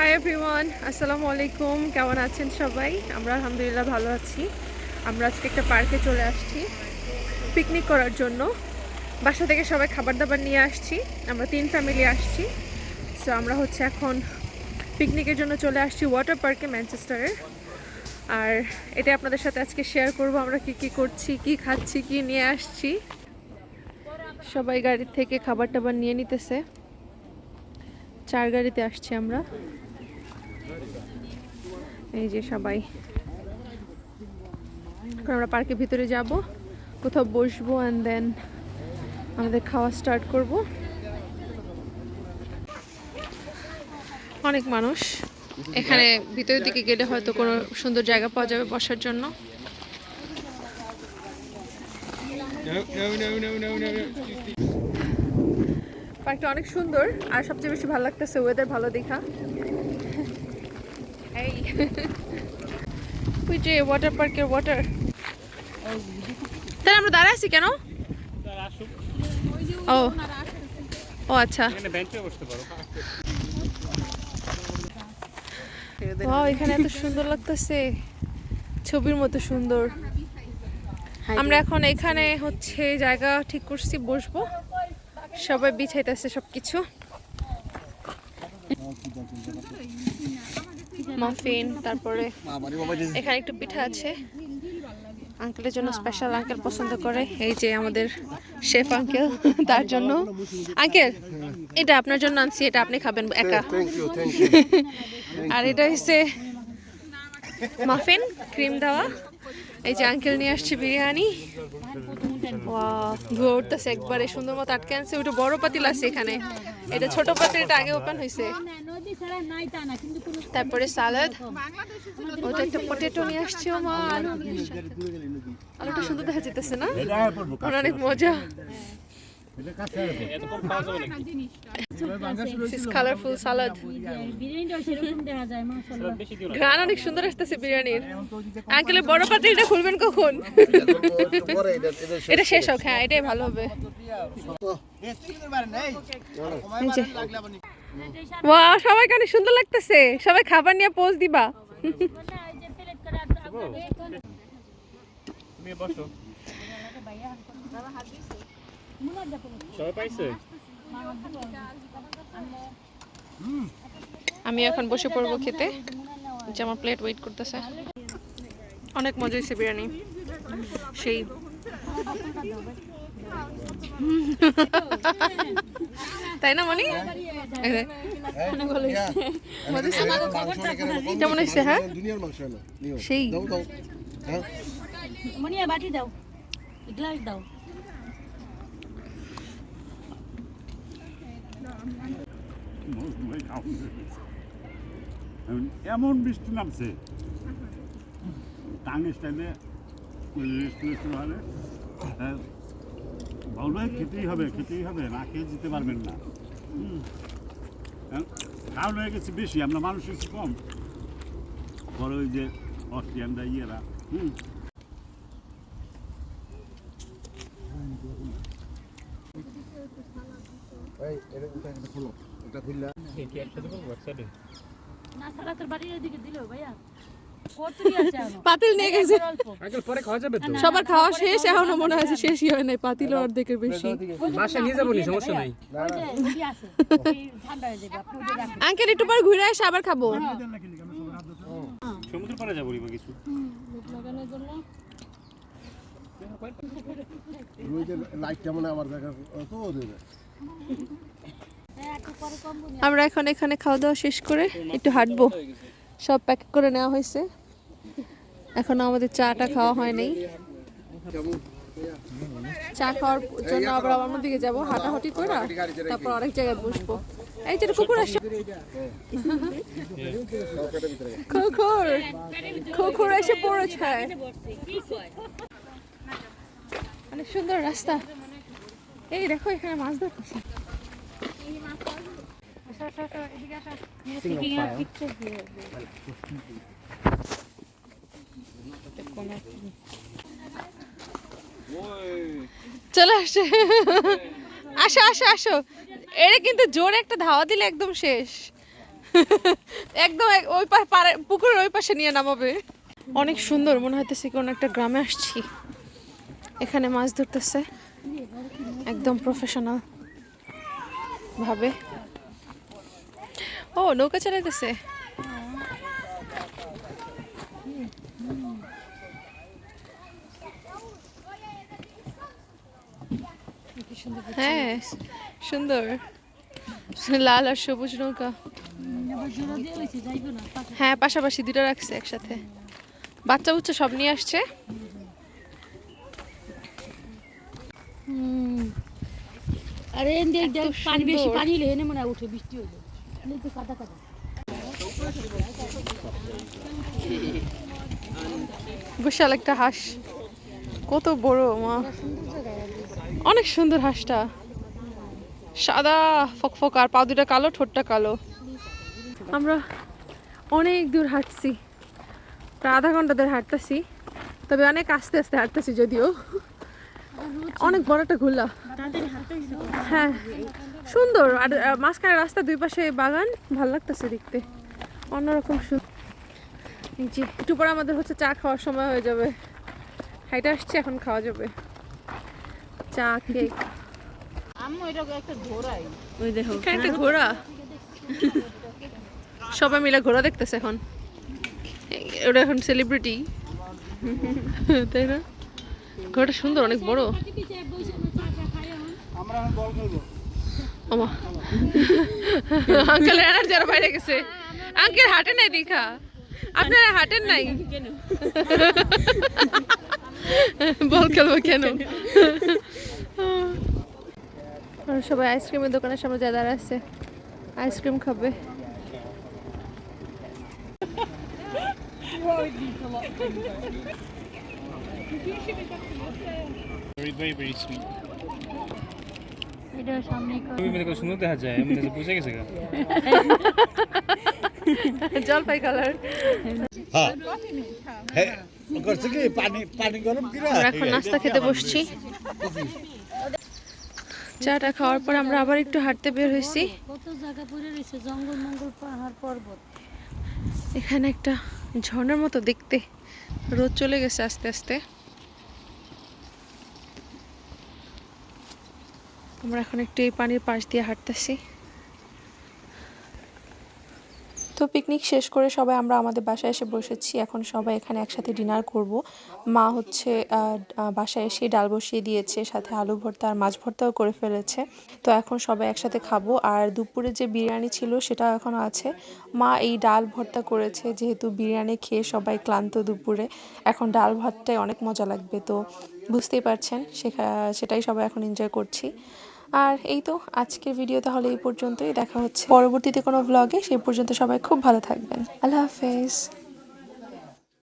Hi everyone আসসালামু আলাইকুম কেমন আছেন সবাই? আমরা আলহামদুলিল্লাহ ভালো আছি। আমরা আজকে একটা পার্কে চলে আসছি পিকনিক করার জন্য। বাসা থেকে সবাই খাবার দাবার নিয়ে আসছি। আমরা তিন ফ্যামিলি আসছি। সো আমরা হচ্ছে এখন পিকনিকের জন্য চলে আসছি ওয়াটার পার্কে ম্যানচেস্টারের আর এটা আপনাদের সাথে আজকে শেয়ার করব, আমরা কি কি করছি, কি খাচ্ছি, কি নিয়ে আসছি। সবাই গাড়ির থেকে খাবার টাবার নিয়ে নিতেছে। চার গাড়িতে আসছি আমরা। এই যে সবাই। আমরা পার্কের ভিতরে যাব, কোথাও বসবো অ্যান্ড দেন আমাদের খাওয়া স্টার্ট করব। অনেক মানুষ। এখানে ভিতরের দিকে গেলে হয়তো কোনো সুন্দর জায়গা পাওয়া যাবে বসার জন্য. পার্কটা অনেক সুন্দর, আর সবচেয়ে বেশি ভালো লাগতেছে ওয়েদার ভালো দেখা। ওয়াটার পার্কের ওয়াটার আমরা দাঁড়ায় আছি কেন? ও। ও আচ্ছা। এখানে এত সুন্দর লাগতেছে। ছবির মতো সুন্দর। আমরা এখন এখানে হচ্ছে জায়গা ঠিক করছি, বসবো। সবাই বিছাইতেছে সবকিছু। মাফিন তারপরে এখানে একটু পিঠা আছে। আঙ্কেলের জন্য স্পেশাল আঙ্কেল পছন্দ করে। এই যে আমাদের শেফ আঙ্কেল তার জন্য। আঙ্কেল এটা আপনার জন্য আনছি এটা আপনি খাবেন একা. আর এটা হচ্ছে মাফিন ক্রিম দেওয়া। এই যে আঙ্কেল নিয়ে আসছে বিরিয়ানি। ঘুরতেছে একবারে সুন্দর মতো আটকে আনছে। ওটা বড় পাতিল আছে এখানে। এটা ছোট পাতিল এটা আগে ওপেন হয়েছে তারপরে সালাদ। ওটা একটা পটেটো নিয়ে আসছে মা। আলু আলুটা সুন্দর দেখা যেতেছে না? অনেক মজা। কালারফুল সালাদ ঘ্রাণ অনেক সুন্দর আসতেছে বিরিয়ানির। আঙ্কেলের বড় পাতিলটা খুলবেন কখন? এটা এটা এটা শেষ হোক হ্যাঁ এটাই ভালো হবে। সবাইকে অনেক সুন্দর লাগতেছে। সবাই খাবার নিয়ে পোজ দিবা। বসো। সবাই আমি এখন বসে পড়ব খেতে। যে আমার প্লেট ওয়েট করতেছে। অনেক মজা হয়েছে বিরিয়ানি। সেই। তাই না মনি? কেমন হয়েছে হ্যাঁ? সেই। হ্যাঁ মনিয়া বাটি দাও। গ্লাস দাও। এমন বৃষ্টি নামছে টাঙ্গের টাইমে রেস্ট হবে বলবে খেতেই হবে খেতেই হবে না খেয়ে যেতে পারবেন না। হ্যাঁ, হয়ে গেছে বেশি আমরা মানুষ কম বড় ওই যে অস্ট্রিয়ানরা ইয়েরা হুম এই এটা এটা এটা খুলো এটা খুললা কি একসাথে করব একসাথে না সারা তোর বাড়ির দিকে দিলো ভাইয়া কতরি আছে আমার পাতিল নিয়ে গেছে। সবার খাওয়া শেষ এখনও মনে হয় শেষই হয় নাই পাতিল অর্ধেকের বেশি। বাসা নিয়ে যাব সমস্যা নাই। আঙ্কেল একটু পর ঘুরে এসে আবার খাব। সমুদ্র পাড়ে যাব কিছু লাগানোর জন্য ওই যে লাইট কেমন আমার দেখা তো দেবে। আমরা এখন এখানে খাওয়া দাওয়া শেষ করে একটু হাঁটবো। সব প্যাক করে নেওয়া হয়েছে। এখন আমাদের চাটা খাওয়া হয়নি চা খাওয়ার জন্য আবার আমার দিকে যাব, হাঁটাহাঁটি করে তারপর অনেক জায়গায় বসবো। এই যে কুকুর আসছে কুকুর কুকুর এসে পড়েছে। অনেক সুন্দর রাস্তা। এই দেখো এখানে মাছ ধরতেছে চলে আসে আসো আসো আসো। এটা কিন্তু জোরে একটা ধাওয়া দিলে একদম শেষ। একদম এক- ওই পাড়ে- পুকুরের ওই পাশে নিয়ে নামাবে। অনেক সুন্দর মনে হইতেছে কোনো একটা গ্রামে আসছি। এখানে মাছ ধরতেছে। একদম প্রফেশনাল ভাবে। ও, নৌকা চালাইতেছে। হ্যাঁ সুন্দর। লাল আর সবুজ নৌকা। হ্যাঁ পাশাপাশি দুটো রাখছে একসাথে। বাচ্চা বুচ্চা সব নিয়ে আসছে। আরে দেখ দেখ পানি বেশি। পানি হলে এনে মনে হয় উঠে বৃষ্টি হইলে তো কাদা কাদা। বিশাল একটা হাঁস। কত বড় মা। অনেক সুন্দর হাঁসটা। সাদা ফকফক আর পা দুটা কালো ঠোঁটটা কালো। আমরা অনেক দূর হাঁটছি। প্রায় আধা ঘণ্টা ধরে হাঁটতেছি। তবে অনেক আস্তে আস্তে হাঁটতেছি যদিও। অনেক বড় একটা ঘুরলা হ্যাঁ সুন্দর। আর মাঝখানে রাস্তা দুই পাশে বাগান ভালো লাগতেছে দেখতে। অন্যরকম সুন্দর যে একটু পরে আমাদের হচ্ছে চা খাওয়ার সময় হয়ে যাবে। হাইটা আসছে এখন খাওয়া যাবে। চা কেক। একটা ঘোড়া। সবাই মিলে ঘোড়া দেখতেছে এখন। ওটা এখন সেলিব্রিটি তাই না? ঘোড়াটা সুন্দর অনেক বড়। আঙ্কেল এনার্জি আর বাইরে গেছে। আঙ্কেল হাঁটে নাই দেখা আপনারা হাঁটেন নাই? বল খেলব কেন? সবাই আইসক্রিমের দোকানের সামনে যা দাঁড়া আছে আইসক্রিম খাবে। Very, very, very sweet. এটা সামনে তুমি মেরে সুন্দর দেখা যায় এমনি বুঝে গেছে গা। জলপাই কালার করছে কি পানি পানি গরম কিনা আমরা এখন নাস্তা খেতে বসছি। চাটা খাওয়ার পর আমরা আবার একটু হাঁটতে বের হয়েছি। কত জায়গা পড়ে রয়েছে? জঙ্গল মঙ্গল পাহাড় পর্বত। এখানে একটা ঝর্ণার মতো দেখতে। রোদ চলে গেছে আস্তে আস্তে। আমরা এখন একটু এই পানির পাশ দিয়ে হাঁটতেছি। তো পিকনিক শেষ করে সবাই আমরা আমাদের বাসায় এসে বসেছি। এখন সবাই এখানে একসাথে ডিনার করব। মা হচ্ছে বাসায় এসে ডাল বসিয়ে দিয়েছে, সাথে আলু ভর্তা আর মাছ ভর্তাও করে ফেলেছে। তো এখন সবাই একসাথে খাব। আর দুপুরে যে বিরিয়ানি ছিল সেটা এখনও আছে। মা এই ডাল ভর্তা করেছে, যেহেতু বিরিয়ানি খেয়ে সবাই ক্লান্ত দুপুরে। এখন ডাল ভাতটাই অনেক মজা লাগবে, তো বুঝতেই পারছেন, সেখা, সেটাই সবাই এখন এনজয় করছি। আর এই তো আজকের ভিডিও তাহলে এই পর্যন্তই। দেখা হচ্ছে পরবর্তীতে কোনো ব্লগে সেই পর্যন্ত সবাই খুব ভালো থাকবেন। আল্লাহ হাফেজ।